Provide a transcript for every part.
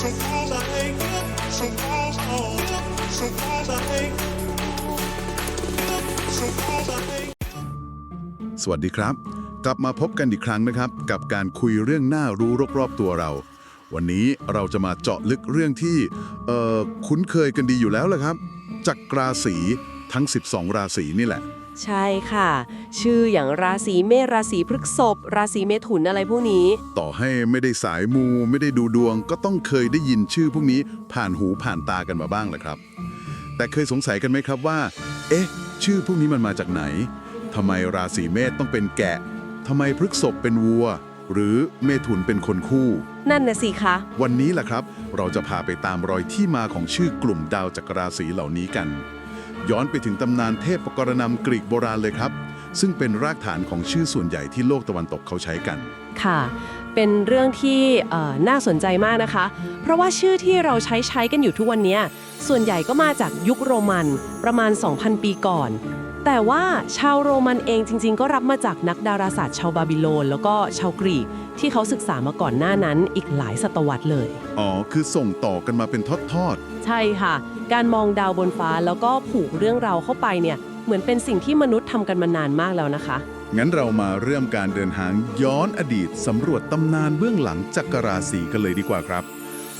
so cause I hate you, so cause oh, so cause I hate so cause I hate สวัสดีครับ กลับมาพบกันอีกครั้งนะครับ กับการคุยเรื่องน่ารู้รอบๆตัวเรา วันนี้เราจะมาเจาะลึกเรื่องที่เอ่อคุ้นเคยกันดีอยู่แล้วแหละครับจักราศีทั้ง 12 ราศีนี่แหละ ใช่ค่ะ ชื่ออย่างราศีเมษราศีพฤษภราศีเมถุนอะไรพวกนี้ ต่อให้ไม่ได้สายมูไม่ได้ดูดวง ก็ต้องเคยได้ยินชื่อพวกนี้ผ่านหูผ่านตากันมาบ้างแหละครับ แต่เคยสงสัยกันไหมครับว่า เอ๊ะ ชื่อพวกนี้มันมาจากไหนทำไมราศีเมษต้องเป็นแกะทำไมพฤษภเป็นวัว หรือเมถุนเป็นคนคู่ นั่นนะสิคะ วันนี้แหละครับ เราจะพาไปตามรอยที่มาของชื่อกลุ่มดาวจักรราศีเหล่านี้กัน ย้อนไปถึงตำนานเทพปกรณำกรีกโบราณเลยครับ ซึ่งเป็นรากฐานของชื่อส่วนใหญ่ที่โลกตะวันตกเขาใช้กัน ค่ะ เป็นเรื่องที่เอ่อน่าสนใจมากนะคะ เพราะว่าชื่อที่เราใช้ใช้กันอยู่ทุกวันเนี้ยส่วนใหญ่ก็มาจากยุคโรมันประมาณ 2,000 ปีก่อน แต่ว่าชาวโรมันเองจริง ๆ ก็รับมาจากนักดาราศาสตร์ชาวบาบิโลน แล้วก็ชาวกรีกที่เขาศึกษามาก่อนหน้านั้นอีกหลายศตวรรษเลย อ๋อ คือส่งต่อกันมาเป็นทอดใช่ค่ะ การมองดาวบนฟ้าแล้วก็ผูกเรื่องราวเข้าไปเนี่ยเหมือนเป็นสิ่งที่มนุษย์ทำกันมานานมากแล้วนะคะๆงั้นเรามาเริ่มการเดินทางย้อนอดีตสำรวจตำนานเบื้องหลังจักรราศีกันเลยดีกว่าครับ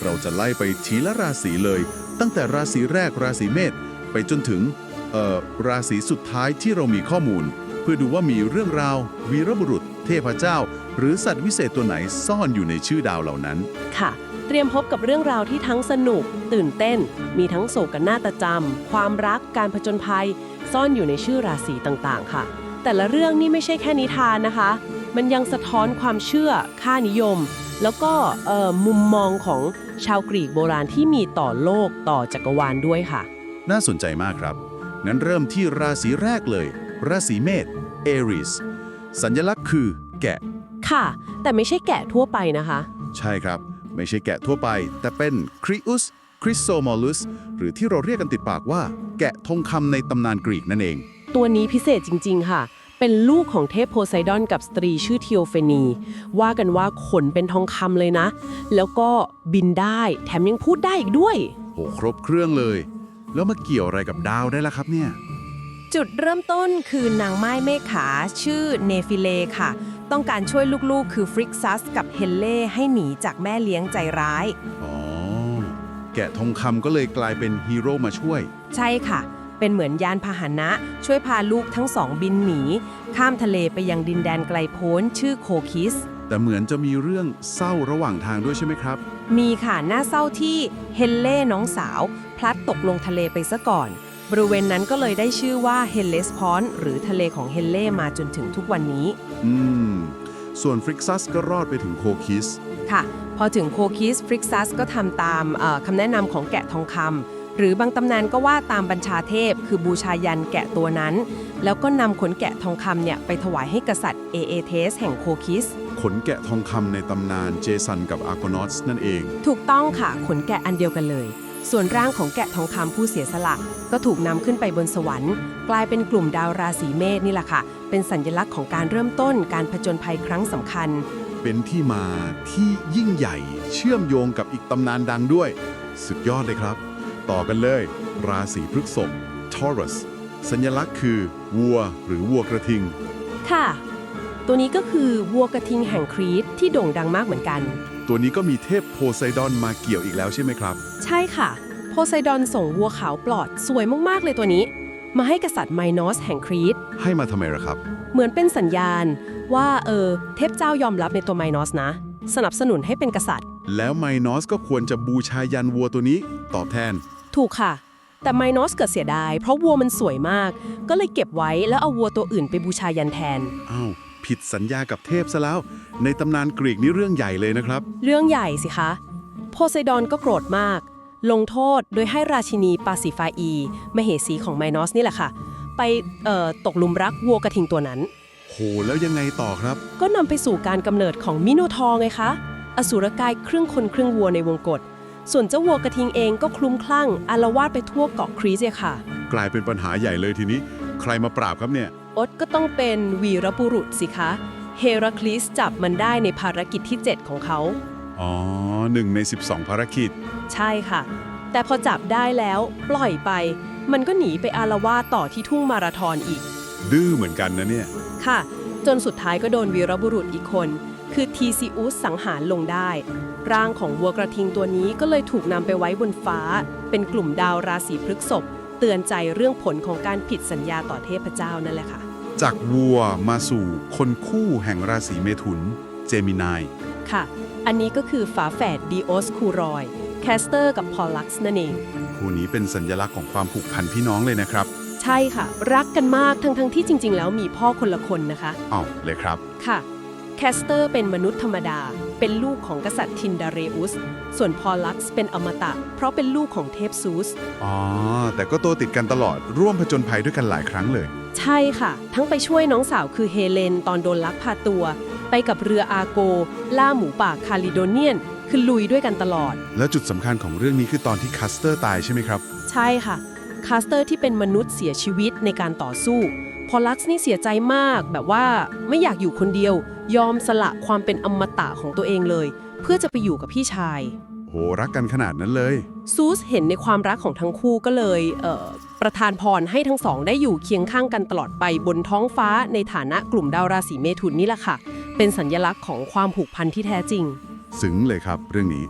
เราจะไล่ไปทีละราศีเลย ตั้งแต่ราศีแรกราศีเมษไปจนถึงเอ่อราศีสุดท้ายที่เรามีข้อมูล เพื่อดูว่ามีเรื่องราว วีรบุรุษ เทพเจ้า หรือสัตว์วิเศษตัวไหนซ่อนอยู่ในชื่อดาวเหล่านั้น ค่ะ เตรียมพบกับเรื่องราวที่ทั้งสนุก ตื่นเต้น มีทั้งโศกนาฏจำความรักการผจญภัย ซ่อนอยู่ในชื่อราศีต่างๆ ค่ะ แต่ละเรื่องนี่ไม่ใช่แค่นิทานนะคะ มันยังสะท้อนความเชื่อ ค่านิยม แล้วก็เอ่อมุมมองของชาวกรีกโบราณที่มีต่อโลกต่อจักรวาลด้วยค่ะ น่าสนใจมากครับ งั้นเริ่มที่ราศีแรกเลย ราศีเมษเอริสสัญลักษณ์คือแกะ ค่ะ แต่ไม่ใช่แกะทั่วไปนะคะ ใช่ครับ ไม่ใช่แกะทั่วไป แต่เป็นคริอุสคริสโซมอลุสหรือที่เราเรียกกันติดปากว่า แกะทองคำในตำนานกรีกนั่นเอง ตัวนี้พิเศษจริง ๆ ค่ะ เป็นลูกของเทพโพไซดอนกับสตรีชื่อเทีโอเฟนี ว่ากันว่าขนเป็นทองคำเลยนะ แล้วก็บินได้แถมยังพูดได้อีกด้วย โหครบเครื่องเลย แล้วมาเกี่ยวอะไรกับดาวได้ล่ะครับเนี่ย จุดเริ่มต้นคือนางไม้เมฆขาชื่อเนฟิเลค่ะ ต้องการช่วยลูกๆ คือฟริกซัสกับเฮลเล่ให้หนีจากแม่เลี้ยงใจร้าย อ๋อ แกะทองคำก็เลยกลายเป็นฮีโร่มาช่วย ใช่ค่ะ เป็นเหมือนยานพาหนะ ช่วยพาลูกทั้งสองบินหนี ข้ามทะเลไปยังดินแดนไกลโพ้นชื่อโคคิส แต่เหมือนจะมีเรื่องเศร้าระหว่างทางด้วยใช่ไหมครับ มีค่ะหน้าเศร้าที่เฮลเล่น้องสาว พลัดตกลงทะเลไปซะก่อน บริเวณนั้นก็เลยได้ชื่อว่าเฮลเลสพอนหรือทะเลของเฮลเล่มาจนถึงทุกวันนี้ อืม ส่วนฟริกซัสก็รอดไปถึงโคคิส ค่ะ พอถึงโคคิสฟริกซัสก็ทำตามเอ่อคำแนะนำของแกะทองคำหรือบางตำนานก็ว่าตามบัญชาเทพ คือบูชายันแกะตัวนั้น แล้วก็นำขนแกะทองคำเนี่ยไปถวายให้กษัตริย์เอเอเทสแห่งโคคิสขนแกะทองคำในตำนานเจสันกับอาร์โกนอสนั่นเอง ถูกต้องค่ะขนแกะอันเดียวกันเลย ส่วนร่างของแกะทองคำผู้เสียสละ ก็ถูกนำขึ้นไปบนสวรรค์ กลายเป็นกลุ่มดาวราศีเมษนี่แหละค่ะ เป็นสัญลักษณ์ของการเริ่มต้นการผจญภัยครั้งสำคัญ เป็นที่มาที่ยิ่งใหญ่เชื่อมโยงกับอีกตำนานดังด้วย สุดยอดเลยครับ ต่อกันเลย ราศีพฤษภ Taurus สัญลักษณ์คือ วัว หรือวัวกระทิง ค่ะ ตัวนี้ก็คือวัวกระทิงแห่งครีตที่โด่งดังมากเหมือนกัน ตัวนี้ก็มีเทพโพไซดอนมาเกี่ยวอีกแล้วใช่ไหมครับ ใช่ค่ะ โพไซดอนส่งวัวขาวปลอดสวยมาก ๆ เลยตัวนี้ มาให้กษัตริย์ไมนอสแห่งครีต ให้มาทำไมล่ะครับ เหมือนเป็นสัญญาณ ว่าเออเทพเจ้ายอมรับในตัวไมนอสนะ สนับสนุนให้เป็นกษัตริย์ แล้วไมนอสก็ควรจะบูชายันวัวตัวนี้ ตอบแทน ถูกค่ะ แต่ไมนอสเกิดเสียดาย เพราะวัวมันสวยมาก ก็เลยเก็บไว้แล้วเอาวัวตัวอื่นไปบูชายันแทน อ้าว ผิดสัญญากับเทพซะแล้ว ในตำนานกรีกนี่เรื่องใหญ่เลยนะครับ เรื่องใหญ่สิคะ โพไซดอนก็โกรธมาก ลงโทษโดยให้ราชินีปาซิฟาอี มเหสีของไมนอสนี่แหละค่ะ ไปเอ่อตกหลุมรักวัวกระทิงตัวนั้น โห แล้วยังไงต่อครับ ก็นำไปสู่การกำเนิดของมิโนทอร์ไงคะ อสูรกายครึ่งคนครึ่งวัวในวงกฏส่วนเจ้าวัวกระทิงเองก็คลุ้มคลั่งอารวาสไปทั่วเกาะครีซเลยค่ะ กลายเป็นปัญหาใหญ่เลยทีนี้ ใครมาปราบครับเนี่ย อดก็ต้องเป็นวีรบุรุษสิคะ เฮราคลิสจับมันได้ในภารกิจที่ 7 ของเขา อ๋อหนึ่งใน 12 ภารกิจ ใช่ค่ะ แต่พอจับได้แล้วปล่อยไป มันก็หนีไปอารวาสต่อที่ทุ่งมาราธอนอีก ดื้อเหมือนกันนะเนี่ย ค่ะ จนสุดท้ายก็โดนวีรบุรุษอีกคน คือทีซีอุสสังหารลงได้ ร่างของวัวกระทิงตัวนี้ก็เลยถูกนำไปไว้บนฟ้า เป็นกลุ่มดาวราศีพฤษภ เตือนใจเรื่องผลของการผิดสัญญาต่อเทพเจ้านั่นแหละค่ะ จากวัวมาสู่คนคู่แห่งราศีเมถุน เจมินาย ค่ะ อันนี้ก็คือฝาแฝดดีโอสคูรอย แคสเตอร์กับพอลลักซ์นั่นเอง คู่นี้เป็นสัญลักษณ์ของความผูกพันพี่น้องเลยนะครับ ใช่ค่ะ รักกันมากทั้งทั้งๆที่จริง ๆ แล้วมีพ่อคนละคนนะคะ อ้าวเลยครับ ค่ะ แคสเตอร์เป็นมนุษย์ธรรมดา เป็นลูกของกษัตริย์ทินดาเรอุส ส่วนพอลลักซ์เป็นอมตะ เพราะเป็นลูกของเทพซูส อ๋อ แต่ก็โตติดกันตลอดร่วมผจญภัยด้วยกันหลายครั้งเลย ใช่ค่ะ ทั้งไปช่วยน้องสาวคือเฮเลนตอนโดนลักพาตัว ไปกับเรืออาโก ล่าหมูป่าคาลิโดเนียน คือลุยด้วยกันตลอด แล้วจุดสำคัญของเรื่องนี้คือตอนที่คัสเตอร์ตายใช่ไหมครับ ใช่ค่ะ คาสเตอร์ที่เป็นมนุษย์เสียชีวิตในการต่อสู้ พอลักซ์นี่เสียใจมากแบบว่าไม่อยากอยู่คนเดียว ยอมสละความเป็นอมตะของตัวเองเลย เพื่อจะไปอยู่กับพี่ชาย โหรักกันขนาดนั้นเลย ซูสเห็นในความรักของทั้งคู่ก็เลยเอ่อประทานพรให้ทั้งสองได้อยู่เคียงข้างกันตลอดไปบนท้องฟ้าในฐานะกลุ่มดาวราศีเมถุนนี่แหละค่ะ เป็นสัญญลักษณ์ของความผูกพันที่แท้จริง ซึ้งเลยครับ เรื่องนี้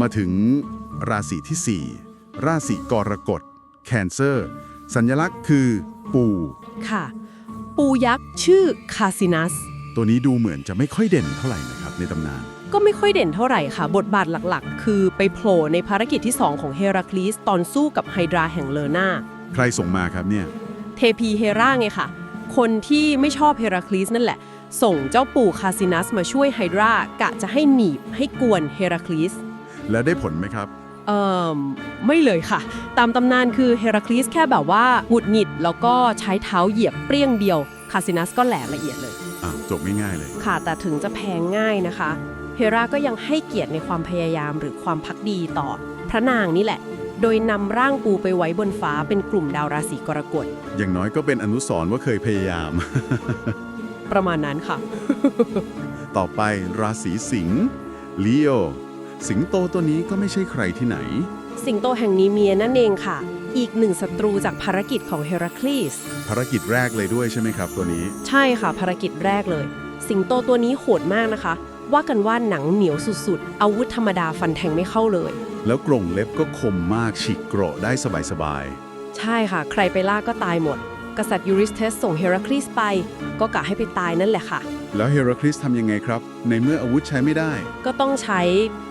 มาถึงราศีที่ 4 ราศีกรกฎ แคนเซอร์ สัญลักษณ์คือ ปู ค่ะ ปูยักษ์ชื่อคาซินัส ตัวนี้ดูเหมือนจะไม่ค่อยเด่นเท่าไหร่นะครับในตำนาน ก็ไม่ค่อยเด่นเท่าไหร่ค่ะ บทบาทหลักๆ คือไปโผล่ในภารกิจที่ 2 ของเฮราคลีสตอนสู้กับไฮดราแห่งเลอนาใครส่งมาครับเนี่ย เทพีเฮราไงค่ะ คนที่ไม่ชอบเฮราคลีสนั่นแหละ ส่งเจ้าปู่คาซินัสมาช่วยไฮดรากะจะให้หนีบให้กวนเฮราคลีส แล้วได้ผลไหมครับ เอ่อไม่เลยค่ะ ตามตำนานคือเฮราคลีสแค่แบบว่าหงุดหงิดแล้วก็ใช้เท้าเหยียบเปรี้ยงเดียวคาซินัสก็แหลกละเอียดเลยอะจบง่ายๆเลย ค่ะ แต่ถึงจะแพงง่ายนะคะ เฮราก็ยังให้เกียรติในความพยายามหรือความพักดีต่อ พระนางนี่แหละ โดยนำร่างปูไปไว้บนฟ้าเป็นกลุ่มดาวราศีกรกฎอย่างน้อยก็เป็นอนุสรณ์ว่าเคยพยายาม ประมาณนั้นค่ะ ต่อไปราศีสิงห์ลีโอ สิงโตตัวนี้ก็ไม่ใช่ใครที่ไหน สิงโตแห่งนีเมียนั่นเองค่ะ อีกหนึ่งศัตรูจากภารกิจของเฮราคลีส ภารกิจแรกเลยด้วยใช่ไหมครับ ตัวนี้ ใช่ค่ะ ภารกิจแรกเลย สิงโตตัวนี้โหดมากนะคะ ว่ากันว่าหนังเหนียวสุดๆ อาวุธธรรมดาฟันแทงไม่เข้าเลย แล้วกรงเล็บก็คมมากฉีกเกราะได้สบายใช่ค่ะ ใครไปล่าก็ตายหมด กษัตริย์ยูริสเทสส่งเฮราคลีสไป ก็กะให้ไปตายนั่นแหละค่ะๆแล้วเฮราคลิสทำยังไงครับ ในเมื่ออาวุธใช้ไม่ได้ ก็ต้องใช้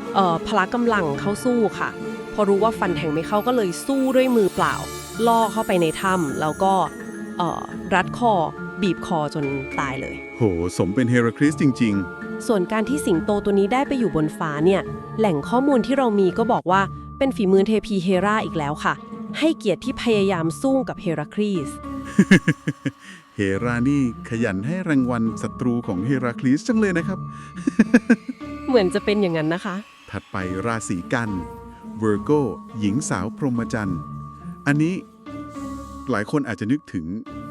เอ่อ พละกำลังเข้าสู้ค่ะ พอรู้ว่าฟันแทงไม่เข้าก็เลยสู้ด้วยมือเปล่า ล่อเข้าไปในถ้ำแล้วก็เอ่อรัดคอบีบคอจนตายเลย โห สมเป็นเฮราคลิสจริงส่วนการที่สิงโตตัวนี้ได้ไปอยู่บนฟ้าเนี่ย แหล่งข้อมูลที่เรามีก็บอกว่าเป็นฝีมือเทพีเฮราอีกแล้วค่ะ ให้เกียรติที่พยายามสู้กับเฮราคลีสๆเฮรานี่ขยันให้รางวัลศัตรูของเฮราคลิสจังเลยนะครับ เหมือนจะเป็นอย่างนั้นนะคะ ถัดไปราศีกันเวอร์โกหญิงสาวพรหมจรรย์ อันนี้หลายคนอาจจะนึกถึง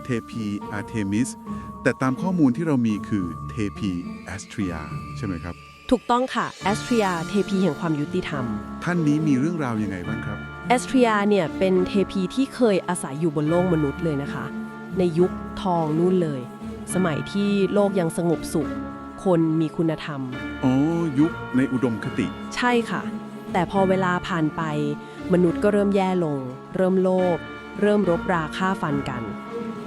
เทพีอาร์เทมิส แต่ตามข้อมูลที่เรามีคือเทพีแอสเทรียใช่ไหมครับ ถูกต้องค่ะแอสเทรียเทพีแห่งความยุติธรรม ท่านนี้มีเรื่องราวยังไงบ้างครับแอสเทรียเนี่ยเป็นเทพีที่เคยอาศัยอยู่บนโลกมนุษย์เลยนะคะ ในยุคทองนู่นเลย สมัยที่โลกยังสงบสุข คนมีคุณธรรม อ๋อ ยุคในอุดมคติ ใช่ค่ะ แต่พอเวลาผ่านไป มนุษย์ก็เริ่มแย่ลง เริ่มโลภเริ่มรบราฆ่าฟันกัน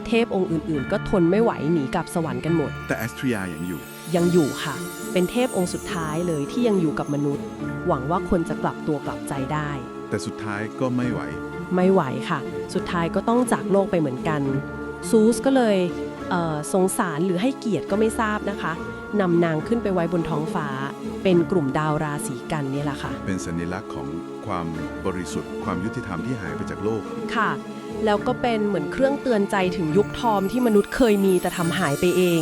เทพองค์อื่นๆ ก็ทนไม่ไหวหนีกลับสวรรค์กันหมด แต่แอสเทรียยังอยู่ ยังอยู่ค่ะ เป็นเทพองค์สุดท้ายเลยที่ยังอยู่กับมนุษย์ หวังว่าคนจะกลับตัวกลับใจได้ แต่สุดท้ายก็ไม่ไหว ไม่ไหวค่ะ สุดท้ายก็ต้องจากโลกไปเหมือนกัน ซูสก็เลยเอ่อสงสารหรือให้เกียรติก็ไม่ทราบนะคะ นำนางขึ้นไปไว้บนท้องฟ้า เป็นกลุ่มดาวราศีกันเนี่ยแหละค่ะ เป็นสัญลักษณ์ของความบริสุทธิ์ ความยุติธรรมที่หายไปจากโลก ค่ะ แล้วก็เป็นเหมือนเครื่องเตือนใจถึงยุคทอมที่มนุษย์เคยมีแต่ทำหายไปเอง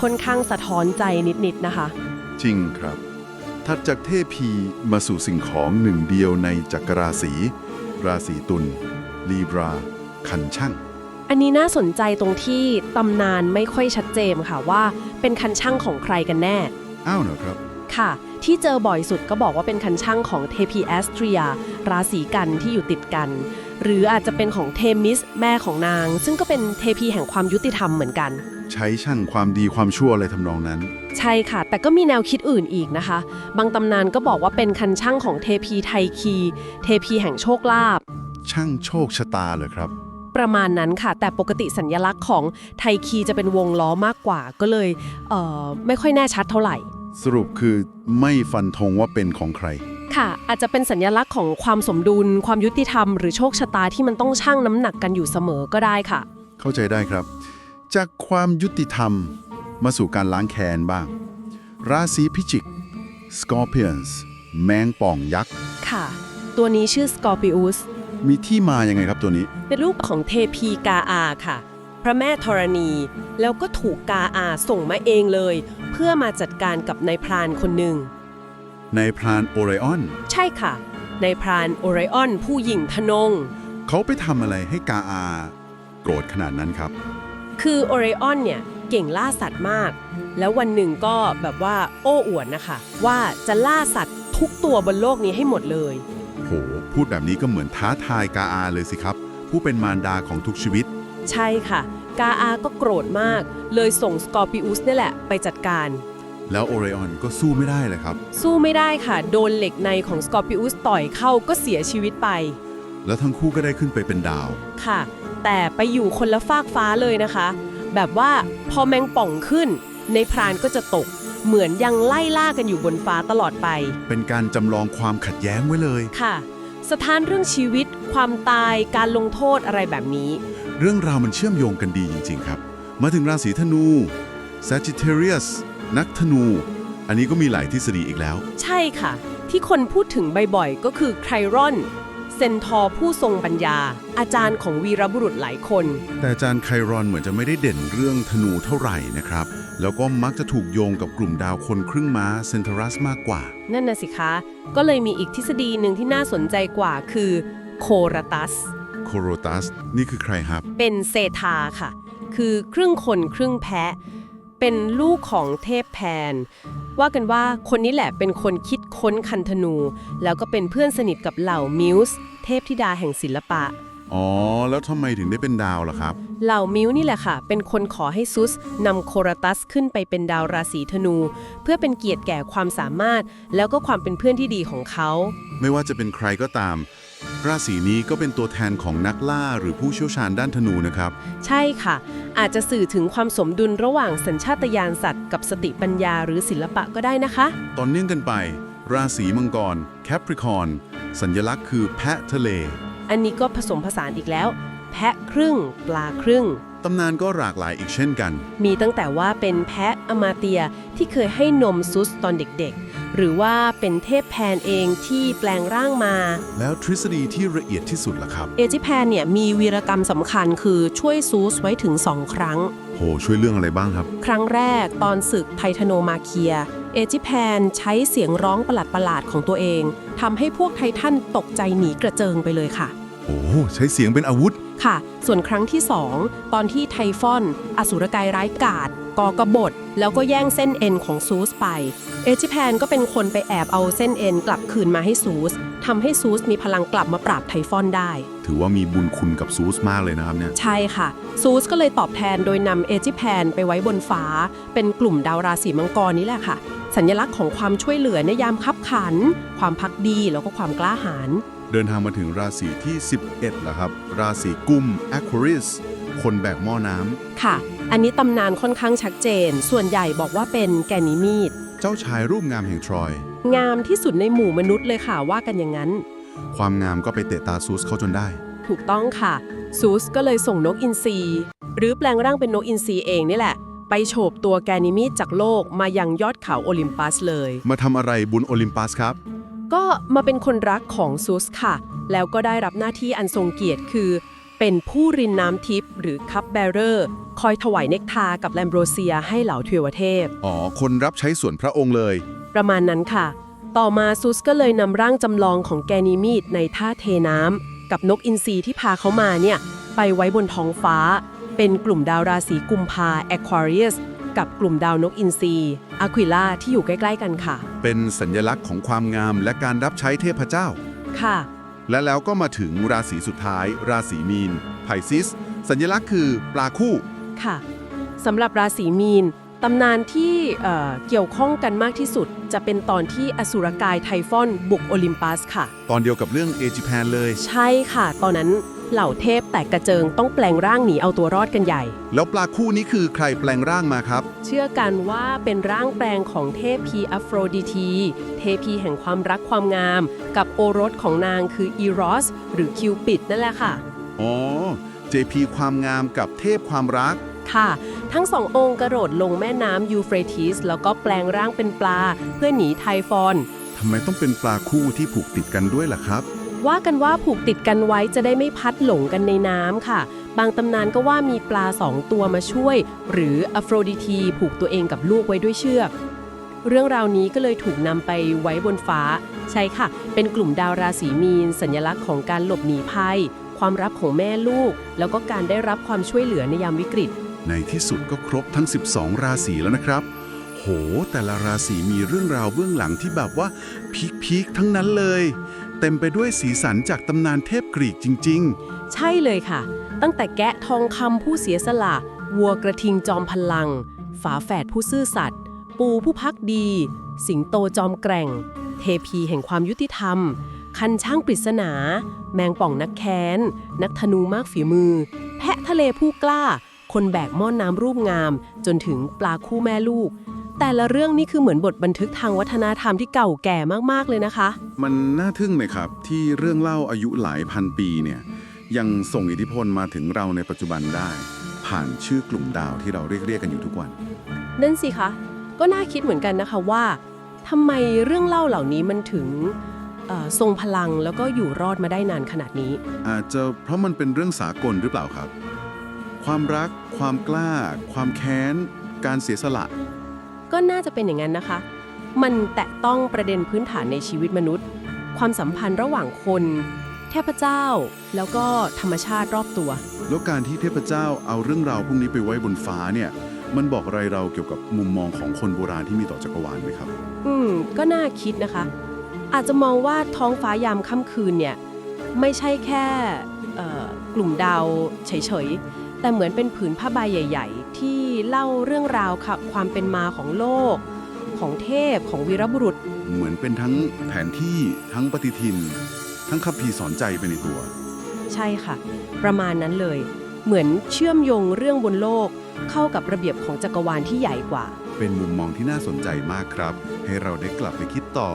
ค่อนข้างสะท้อนใจนิดๆนะคะ จริงครับ ถัดจากเทพีมาสู่สิ่งของหนึ่งเดียวในจักรราศี ราศีตุลลีบรา คันช่าง อันนี้น่าสนใจตรงที่ตำนานไม่ค่อยชัดเจนค่ะว่า เป็นคันช่างของใครกันแน่ อ้าวเหรอครับ ค่ะ ที่เจอบ่อยสุดก็บอกว่าเป็นคันช่างของเทพีแอสเตรีย ราศีกันที่อยู่ติดกัน หรืออาจจะเป็นของเทมิสแม่ของนาง ซึ่งก็เป็นเทพีแห่งความยุติธรรมเหมือนกัน ใช้ช่างความดีความชั่วอะไรทำนองนั้น ใช่ค่ะ แต่ก็มีแนวคิดอื่นอีกนะคะ บางตำนานก็บอกว่าเป็นคันช่างของเทพีไทคี เทพีแห่งโชคลาภช่างโชคชะตาเลยครับ ประมาณนั้นค่ะ แต่ปกติสัญญลักษณ์ของไทคีจะเป็นวงล้อมากกว่า ก็เลยเอ่อไม่ค่อยแน่ชัดเท่าไหร่ สรุปคือไม่ฟันธงว่าเป็นของใคร ค่ะ อาจจะเป็นสัญลักษณ์ของความสมดุล ความยุติธรรม หรือโชคชะตาที่มันต้องชั่งน้ำหนักกันอยู่เสมอก็ได้ค่ะ เข้าใจได้ครับ จากความยุติธรรมมาสู่การล้างแค้นบ้าง ราศีพิจิก Scorpions แมงป่องยักษ์ ค่ะ ตัวนี้ชื่อสกอร์ปิอุส มีที่มายังไงครับตัวนี้ เป็นรูปของเทพีกาอาค่ะ พระแม่ธรณี แล้วก็ถูกกาอาส่งมาเองเลย เพื่อมาจัดการกับนายพรานคนหนึ่งในพรานโอไรออน ใช่ค่ะนายพรานโอไรออนผู้หญิงทนง เขาไปทำอะไรให้กาอาโกรธขนาดนั้นครับ คือโอไรออนเนี่ยเก่งล่าสัตว์มาก แล้ววันหนึ่งก็แบบว่าโอ้อวดนะคะ ว่าจะล่าสัตว์ทุกตัวบนโลกนี้ให้หมดเลย โห พูดแบบนี้ก็เหมือนท้าทายกาอาเลยสิครับ ผู้เป็นมารดาของทุกชีวิต ใช่ค่ะ กาอาก็โกรธมาก เลยส่งสกอร์ปิอุสนี่แหละไปจัดการ แล้วโอไรออนก็สู้ไม่ได้เลยครับ สู้ไม่ได้ค่ะ โดนเหล็กในของสกอร์ปิอุสต่อยเข้าก็เสียชีวิตไป แล้วทั้งคู่ก็ได้ขึ้นไปเป็นดาว ค่ะ แต่ไปอยู่คนละฟากฟ้าเลยนะคะ แบบว่าพอแมงป่องขึ้น ในพรานก็จะตก เหมือนยังไล่ล่ากันอยู่บนฟ้าตลอดไป เป็นการจำลองความขัดแย้งไว้เลย ค่ะ สถานเรื่องชีวิต ความตายการลงโทษอะไรแบบนี้ เรื่องราวมันเชื่อมโยงกันดีจริง ๆ ครับ มาถึงราศีธนู Sagittarius นักธนู อันนี้ก็มีหลายทฤษฎีอีกแล้ว ใช่ค่ะ ที่คนพูดถึงบ่อยๆ ก็คือไครรอน เซนทอร์ผู้ทรงปัญญา อาจารย์ของวีรบุรุษหลายคน แต่อาจารย์ไครอนเหมือนจะไม่ได้เด่นเรื่องธนูเท่าไหร่นะครับ แล้วก็มักจะถูกโยงกับกลุ่มดาวคนครึ่งม้าเซนทรัสมากกว่า นั่นน่ะสิคะ ก็เลยมีอีกทฤษฎีหนึ่งที่น่าสนใจกว่าคือโคราตัส โคโรตัส นี่คือใครครับ เป็นเซธาค่ะ คือครึ่งคนครึ่งแพะ เป็นลูกของเทพแพน ว่ากันว่าคนนี้แหละเป็นคนคิดค้นคันธนู แล้วก็เป็นเพื่อนสนิทกับเหล่ามิวส์เทพธิดาแห่งศิลปะ อ๋อ แล้วทำไมถึงได้เป็นดาวล่ะครับ เหล่ามิวนี่แหละค่ะ เป็นคนขอให้ซุสนำโคราตัสขึ้นไปเป็นดาวราศีธนู เพื่อเป็นเกียรติแก่ความสามารถ แล้วก็ความเป็นเพื่อนที่ดีของเขา ไม่ว่าจะเป็นใครก็ตาม ราศีนี้ก็เป็นตัวแทนของนักล่าหรือผู้เชี่ยวชาญด้านธนูนะครับ ใช่ค่ะ อาจจะสื่อถึงความสมดุลระหว่างสัญชาตญาณสัตว์กับสติปัญญาหรือศิลปะก็ได้นะคะ ตอนเนื่องกันไป ราศีมังกร แคปริคอน สัญลักษณ์คือแพะทะเล อันนี้ก็ผสมผสานอีกแล้ว แพะครึ่ง ปลาครึ่ง ตำนานก็หลากหลายอีกเช่นกัน มีตั้งแต่ว่าเป็นแพะอมาเตียที่เคยให้นมซุสตอนเด็กๆ หรือว่าเป็นเทพแพนเองที่แปลงร่างมา แล้วทฤษฎีที่ละเอียดที่สุดล่ะครับ เอจิแพนเนี่ยมีวีรกรรมสำคัญคือช่วยซูสไว้ถึง2ครั้ง โห ช่วยเรื่องอะไรบ้างครับ ครั้งแรกตอนศึกไททโนมาเคีย เอจิแพนใช้เสียงร้องประหลาดๆของตัวเองทำให้พวกไททันตกใจหนีกระเจิงไปเลยค่ะโอ้ใช้เสียงเป็นอาวุธ ค่ะ ส่วนครั้งที่ 2 ตอนที่ไทฟอน อสุรกายร้ายกาจกอกบฏ แล้วก็แย่งเส้นเอ็นของซูสไป เอจิแพนก็เป็นคนไปแอบเอาเส้นเอ็นกลับคืนมาให้ซูสทำให้ซูสมีพลังกลับมาปราบไทฟอนได้ ถือว่ามีบุญคุณกับซูสมากเลยนะครับเนี่ย ใช่ค่ะ ซูสก็เลยตอบแทนโดยนำเอจิแพนไปไว้บนฟ้า เป็นกลุ่มดาวราศีมังกรนี้แหละค่ะ สัญลักษณ์ของความช่วยเหลือในยามคับขัน ความพักดีแล้วก็ความกล้าหาญ เดินทางมาถึงราศีที่ 11แล้วครับ ราศีกุม Aquarius คนแบกหม้อน้ำค่ะ อันนี้ตำนานค่อนข้างชัดเจน ส่วนใหญ่บอกว่าเป็นแกนิมีด เจ้าชายรูปงามแห่งทรอย งามที่สุดในหมู่มนุษย์เลยค่ะว่ากันอย่างนั้น ความงามก็ไปเตะตาซูสเข้าจนได้ ถูกต้องค่ะ ซูสก็เลยส่งนกอินทรีหรือแปลงร่างเป็นนกอินทรีเองนี่แหละ ไปโฉบตัวแกนิมีดจากโลกมายังยอดเขาโอลิมปัสเลย มาทำอะไรบุญโอลิมปัสครับ ก็มาเป็นคนรักของซูสค่ะ แล้วก็ได้รับหน้าที่อันทรงเกียรติคือ เป็นผู้รินน้ำทิพย์หรือคัพแบเรอร์ คอยถวายเนกทากับแลมโบรเซียให้เหล่าเทวเทพ อ๋อ คนรับใช้ส่วนพระองค์เลย ประมาณนั้นค่ะ ต่อมาซูสก็เลยนำร่างจำลองของแกนิมีดในท่าเทน้ำกับนกอินทรีที่พาเขามาเนี่ย ไปไว้บนท้องฟ้า เป็นกลุ่มดาวราศีกุมภา Aquarius กับกลุ่มดาวนกอินทรีอะควิล่าที่อยู่ใกล้ ๆ กันค่ะ เป็นสัญลักษณ์ของความงามและการรับใช้เทพเจ้า ค่ะ และแล้วก็มาถึงราศีสุดท้าย ราศีมีนไพซิส สัญลักษณ์คือปลาคู่ ค่ะสำหรับราศีมีนตำนานที่เอ่อเกี่ยวข้องกันมากที่สุด จะเป็นตอนที่อสุรกายไทฟอนบุกโอลิมปัสค่ะ ตอนเดียวกับเรื่องเอจิแพนเลย ใช่ค่ะ ตอนนั้น เหล่าเทพแตกกระเจิงต้องแปลงร่างหนีเอาตัวรอดกันใหญ่ แล้วปลาคู่นี้คือใครแปลงร่างมาครับ เชื่อกันว่าเป็นร่างแปลงของเทพีอัฟโรดิที เทพีแห่งความรักความงาม กับโอรสของนางคืออีรอส หรือคิวปิดนั่นแหละค่ะ อ๋อ JP ความงามกับเทพความรัก ค่ะ ทั้งสององค์กระโดดลงแม่น้ำยูเฟรติส แล้วก็แปลงร่างเป็นปลา เพื่อหนีไทฟอนทำไมต้องเป็นปลาคู่ที่ผูกติดกันด้วยล่ะครับ ว่ากันว่าผูกติดกันไว้จะได้ไม่พัดหลงกันในน้ำค่ะ บางตำนานก็ว่ามีปลาสองตัวมาช่วย หรืออโฟรดิทีผูกตัวเองกับลูกไว้ด้วยเชือก เรื่องราวนี้ก็เลยถูกนำไปไว้บนฟ้า ใช่ค่ะ เป็นกลุ่มดาวราศีมีน สัญลักษณ์ของการหลบหนีภัย ความรับของแม่ลูก แล้วก็การได้รับความช่วยเหลือในยามวิกฤต ในที่สุดก็ครบทั้ง 12 ราศีแล้วนะครับ โห แต่ละราศีมีเรื่องราวเบื้องหลังที่แบบว่าพีคๆทั้งนั้นเลย เต็มไปด้วยสีสันจากตำนานเทพกรีกจริง ใช่เลยค่ะ ตั้งแต่แกะทองคำผู้เสียสละ วัวกระทิงจอมพลัง ฝาแฝดผู้ซื่อสัตย์ ปูผู้พักดี สิงโตจอมแกร่ง เทพีแห่งความยุติธรรม คันช่างปริศนา แมงป่องนักแค้น นักธนูมากฝีมือ แพะทะเลผู้กล้า คนแบกหม้อนน้ำรูปงาม จนถึงปลาคู่แม่ลูก แต่ละเรื่องนี่คือเหมือนบทบันทึกทางวัฒนธรรมที่เก่าแก่มากๆเลยนะคะๆมันน่าทึ่งไหมครับ ที่เรื่องเล่าอายุหลายพันปีเนี่ยยังส่งอิทธิพลมาถึงเราในปัจจุบันได้ ผ่านชื่อกลุ่มดาวที่เราเรียกเรียกกันอยู่ทุกวัน นั่นสิคะ ก็น่าคิดเหมือนกันนะคะว่าทำไมเรื่องเล่าเหล่านี้มันถึงเอ่อทรงพลังแล้วก็อยู่รอดมาได้นานขนาดนี้ อาจจะเพราะมันเป็นเรื่องสากลหรือเปล่าครับ ความรัก ความกล้า ความแค้น การเสียสละ ก็น่าจะเป็นอย่างนั้นนะคะ มันแตะต้องประเด็นพื้นฐานในชีวิตมนุษย์ ความสัมพันธ์ระหว่างคน เทพเจ้า แล้วก็ธรรมชาติรอบตัว แล้วการที่เทพเจ้าเอาเรื่องราวพวกนี้ไปไว้บนฟ้าเนี่ย มันบอกอะไรเราเกี่ยวกับมุมมองของคนโบราณที่มีต่อจักรวาลไหมครับ อืม ก็น่าคิดนะคะ อาจจะมองว่าท้องฟ้ายามค่ำคืนเนี่ยไม่ใช่แค่เอ่อกลุ่มดาวเฉยๆ แต่เหมือนเป็นผืนผ้าใบใหญ่ ๆ ที่ เล่าเรื่องราวค่ะความเป็นมาของโลก ของเทพของวีรบุรุษ เหมือนเป็นทั้งแผนที่ทั้งปฏิทิน ทั้งคัมภีร์สอนใจไปในตัว ใช่ค่ะ ประมาณนั้นเลย เหมือนเชื่อมโยงเรื่องบนโลก เข้ากับระเบียบของจักรวาลที่ใหญ่กว่า เป็นมุมมองที่น่าสนใจมากครับ ให้เราได้กลับไปคิดต่อ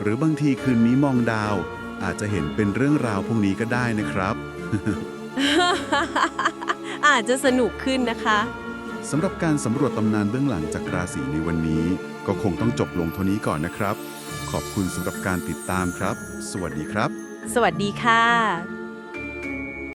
หรือบางทีคืนนี้มองดาว อาจจะเห็นเป็นเรื่องราวพวกนี้ก็ได้นะครับ อาจจะสนุกขึ้นนะคะ สำหรับการสำรวจตำนานเบื้องหลังจากราศีในวันนี้ ก็คงต้องจบลงเท่านี้ก่อนนะครับ ขอบคุณสำหรับการติดตามครับ สวัสดีครับ สวัสดีค่ะ